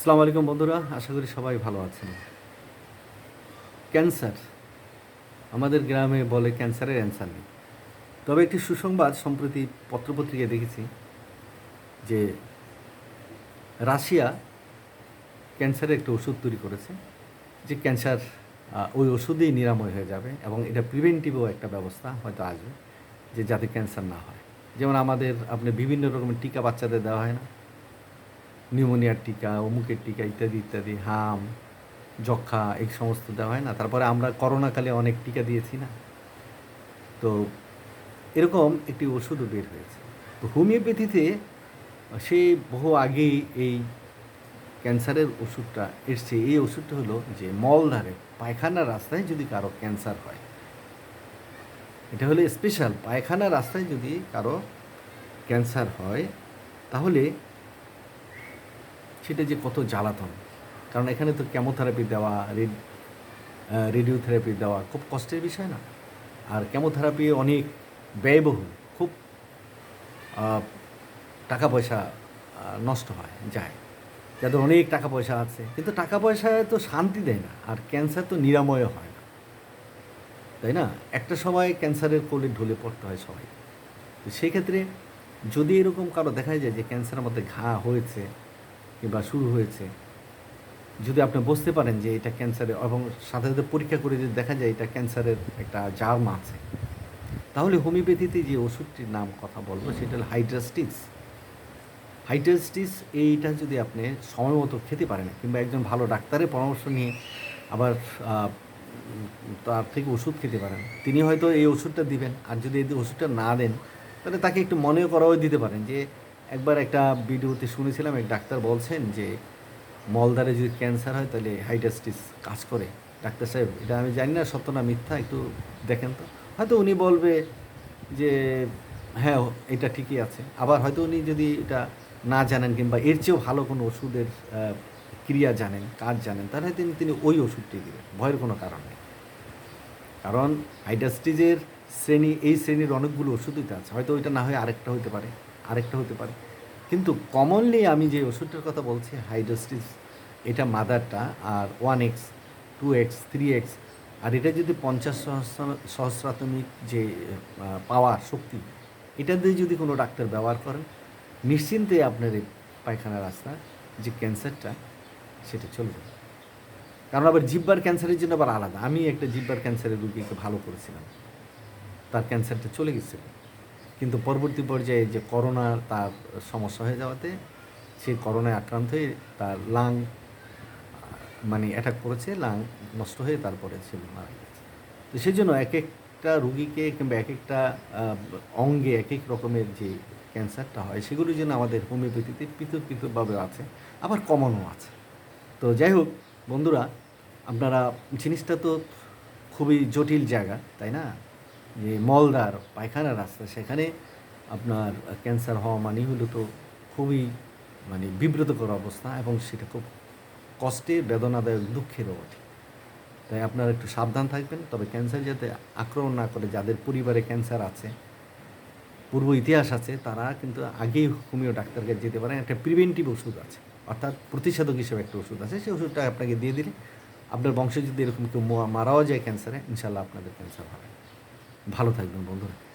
আসসালামু আলাইকুম বন্ধুরা, আশা করি সবাই ভালো আছেন। ক্যান্সার, আমাদের গ্রামে বলে ক্যান্সারের অ্যান্সার নেই। তবে একটি সুসংবাদ সম্প্রতি পত্রপত্রিকায় দেখেছি যে রাশিয়া ক্যান্সারের একটা ওষুধ তৈরি করেছে, যে ক্যান্সার ওই ওষুধেই নিরাময় হয়ে যাবে এবং এটা প্রিভেন্টিভও একটা ব্যবস্থা হয়তো আসবে যে যাতে ক্যান্সার না হয়। যেমন আমাদের, আপনি বিভিন্ন রকমের টিকা বাচ্চাদের দেওয়া হয় না নিউমোনিয়ার টিকা, অমুকের টিকা ইত্যাদি ইত্যাদি, হাম যক্ষা এই সমস্ত দেওয়া হয় না। তারপরে আমরা করোনাকালে অনেক টিকা দিয়েছি না। তো এরকম একটি ওষুধও বের হয়েছে। তো হোমিওপ্যাথিতে সে বহু আগেই এই ক্যান্সারের ওষুধটা এসছে। এই ওষুধটা হলো যে মলধারে, পায়খানার রাস্তায় যদি কারও ক্যান্সার হয়, এটা হলো স্পেশাল পায়খানার রাস্তায় যদি কারও ক্যান্সার হয়, তাহলে সেটা যে কত জ্বালাতন। কারণ এখানে তো কেমোথেরাপি দেওয়া রেডিওথেরাপি দেওয়া খুব কষ্টের বিষয় না। আর কেমোথেরাপি অনেক ব্যয়বহুল, খুব টাকা পয়সা নষ্ট হয়, যায়। যাদের অনেক টাকা পয়সা আছে, কিন্তু টাকা পয়সায় তো শান্তি দেয় না, আর ক্যান্সার তো নিরাময় হয় না। তাই না? একটা সময় ক্যান্সারের কোলে ঢলে পড়তে হয় সবাই। তো সেক্ষেত্রে যদি এরকম কারও দেখা যায় যে ক্যান্সারের মধ্যে ঘা হয়েছে কিংবা শুরু হয়েছে। যদি আপনি বুঝতে পারেন যে এটা ক্যান্সারের এবং সাথে সাথে পরীক্ষা করে যদি দেখা যায় এটা ক্যান্সারের একটা জার্ম আছে, তাহলে হোমিওপ্যাথিতে যে ওষুধটির নাম কথা বলব সেটা হলো হাইড্রাস্টিক্স হাইড্রাস্টিস এইটা যদি আপনি সময় মতো খেতে পারেন কিংবা একজন ভালো ডাক্তারের পরামর্শ নিয়ে আবার তার থেকে ওষুধ খেতে পারেন, তিনি হয়তো এই ওষুধটা দিবেন। আর যদি এই ওষুধটা না দেন, তাহলে তাকে একটু মনে করাও দিতে পারেন যে একবার একটা ভিডিওতে শুনেছিলাম, এক ডাক্তার বলছেন যে মলদারে যদি ক্যান্সার হয় তাহলে হাইডাস্টিস কাজ করে। ডাক্তার সাহেব, এটা আমি জানি না, সত্য না মিথ্যা একটু দেখেন তো। হয়তো উনি বলবে যে হ্যাঁ এটা ঠিকই আছে। আবার হয়তো উনি যদি এটা না জানেন কিংবা এর চেয়েও ভালো কোনো ওষুধের ক্রিয়া জানেন, কাজ জানেন, তাহলে তিনি তিনি ওই ওষুধটি দেবেন। ভয়ের কোনো কারণ নেই। কারণ হাইড্রাস্টিজের শ্রেণি, এই শ্রেণির অনেকগুলো ওষুধই তো আছে। হয়তো ওইটা না হয় আরেকটা হতে পারে। আরেকটা হতে পারে। কিন্তু কমনলি আমি যে ওষুধটার কথা বলছি হাইড্রাস্টিজ এটা মাদারটা আর one X two X three X আর এটা যদি পঞ্চাশ সহস্র, সহস্রাতমিক যে পাওয়ার শক্তি, এটা দিয়ে যদি কোনো ডাক্তার ব্যবহার করেন, নিশ্চিন্তে আপনার এই পায়খানা রাস্তা যে ক্যান্সারটা, সেটা চলে যাবে। কারণ আবার জিব্বার ক্যান্সারের জন্য আবার আলাদা। আমি একটা জিব্বার ক্যান্সারের রুগীকে ভালো করেছিলাম। তার ক্যান্সারটা চলে গেছিল কিন্তু পরবর্তী পর্যায়ে যে করোনা তার সমস্যা হয়ে যাওয়াতে সে করোনায় আক্রান্ত হয়ে তার লাং মানে অ্যাটাক করেছে লাং নষ্ট হয়ে তারপরে সে মারা গেছে। তো সেই জন্য এক একটা রুগীকে কিংবা এক একটা অঙ্গে এক এক রকমের যে ক্যান্সারটা হয়, সেগুলোর জন্য আমাদের হোমিওপ্যাথিতে পৃথক পৃথকভাবে আছে, আবার কমনও আছে। তো যাই হোক, বন্ধুরা, আপনারা জিনিসটা তো খুবই জটিল জায়গা, তাই না? যে মলদার পায়খানা রাস্তা, সেখানে আপনার ক্যান্সার হওয়া মানে হলো তো খুবই মানে বিব্রতকর অবস্থা এবং সেটা খুব কষ্টে, বেদনাদায়ক, দুঃখেরও বটে। তাই আপনারা একটু সাবধান থাকবেন। তবে ক্যান্সার যাতে আক্রমণ না করে, যাদের পরিবারে ক্যান্সার আছে, পূর্ব ইতিহাস আছে, তারা কিন্তু আগেই হোমিও ডাক্তারকে যেতে পারেন। একটা প্রিভেন্টিভ ওষুধ আছে, অর্থাৎ প্রতিষেধক হিসেবে একটা ওষুধ আছে, সেই ওষুধটা আপনাকে দিয়ে দিলে আপনার বংশে যদি এরকম কেউ মারাও যায় ক্যান্সারে ইনশাল্লাহ আপনাদের ক্যান্সার হবে। ভালো থাকবেন বন্ধুরা।